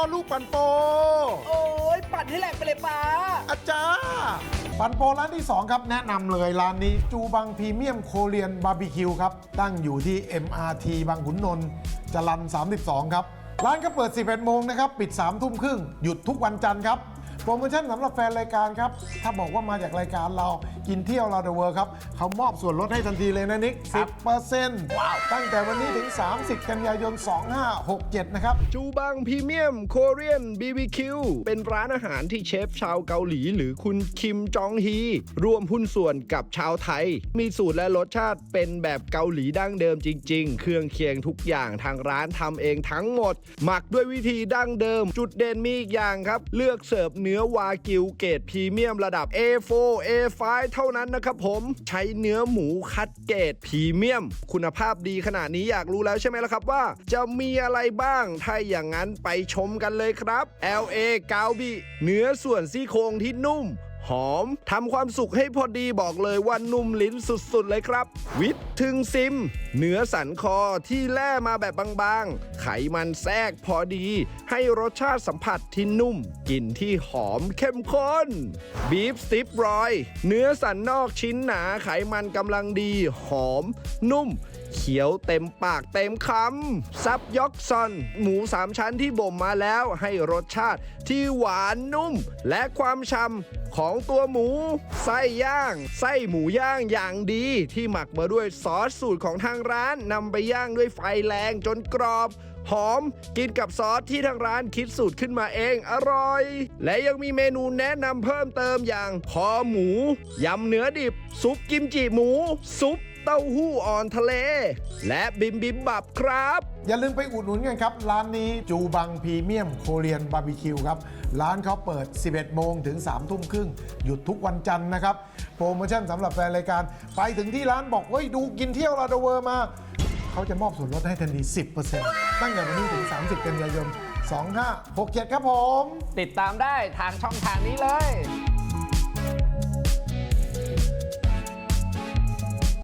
อลูกปันโป โอ้ยปั่นให้แหลกไปเลยป้า อาจารย์ปันโปร้านที่ 2 ครับแนะนำเลยร้านนี้จูบังพรีเมียมโคเรียนบาร์บีคิวครับ ตั้งอยู่ที่ MRT บางขุนนนท์จรัน32 ครับ ร้านก็เปิด 11 โมงนะครับ ปิด 3 ทุ่มครึ่ง หยุดทุกวันจันทร์ครับโป รโมชั่นสำหรับแฟนรายการครับ ถ้าบอกว่ามาจากรายการเรากินเที่ยวเราเดอะเวิร์ครับ เขามอบส่วนลดให้ทันทีเลยนะนิก 10%ว้าว ตั้งแต่วันนี้ถึง 30 กันยายน 2567 นะครับ จูบังพรีเมียมโคเรียน BBQ เป็นร้านอาหารที่เชฟชาวเกาหลี หรือคุณคิมจองฮีร่วมหุ้นส่วนกับชาวไทย มีสูตรและรสชาติเป็นแบบเกาหลีดั้งเดิมจริง ๆ เครื่องเคียงทุกอย่างทางร้านทำเองทั้งหมด หมักด้วยวิธีดั้งเดิม จุดเด่นมีอีกอย่างครับ เลือกเสิร์ฟเนื้อวากิวเกรดพรีเมียมระดับ A4 A5 เท่านั้นนะครับผมใช้เนื้อหมูคัดเกรดพรีเมียม คุณภาพดีขนาดนี้อยากรู้แล้วใช่ไหมล่ะครับว่า จะมีอะไรบ้าง ถ้าอย่างนั้นไปชมกันเลยครับ LA กาวบีเนื้อส่วนซี่โครงที่นุ่ม หอมทำความสุขให้พอดีบอกเลยว่านุ่มลิ้นสุดๆเลยครับ วิทถึงซิม เนื้อสันคอที่แล่มาแบบบางๆ ไขมันแทรกพอดี ให้รสชาติสัมผัสที่นุ่มกลิ่นที่หอมเข้มข้นบีฟสติปรอย เนื้อสันนอกชิ้นหนาไขมันกำลังดี หอม นุ่มเขียวเต็มปากเต็มคำซับยอกซอน หมูสามชั้นที่บ่มมาแล้วให้รสชาติที่หวานนุ่ม และความฉ่ำของตัวหมู ไส้ย่าง ไส้หมูย่างอย่างดีที่หมักมาด้วยซอสสูตรของทางร้านนำไปย่างด้วยไฟแรงจนกรอบหอมกินกับซอสที่ทางร้านคิดสูตรขึ้นมาเองอร่อย และยังมีเมนูแนะนำเพิ่มเติมอย่างคอหมู ยำเนื้อดิบ ซุปกิมจิหมู ซุป เต้าหู้อ่อนทะเล และบิมบิมบับครับ อย่าลืมไปอุดหนุนกันครับ ร้านนี้จูบังพรีเมียมโคเรียนบาร์บีคิวครับ ร้านเขาเปิด 11 โมงถึง 3 ทุ่มครึ่ง หยุดทุกวันจันทร์นะครับ โปรโมชั่นสำหรับแฟนรายการ ไปถึงที่ร้านบอกเฮ้ยดูกินเที่ยวลาดเวอร์มา เขาจะมอบส่วนลดให้ทันที 10%ตั้งแต่วันนี้ถึง 30 กันยายน 2567 ครับผม ติดตามได้ทางช่องทางนี้เลย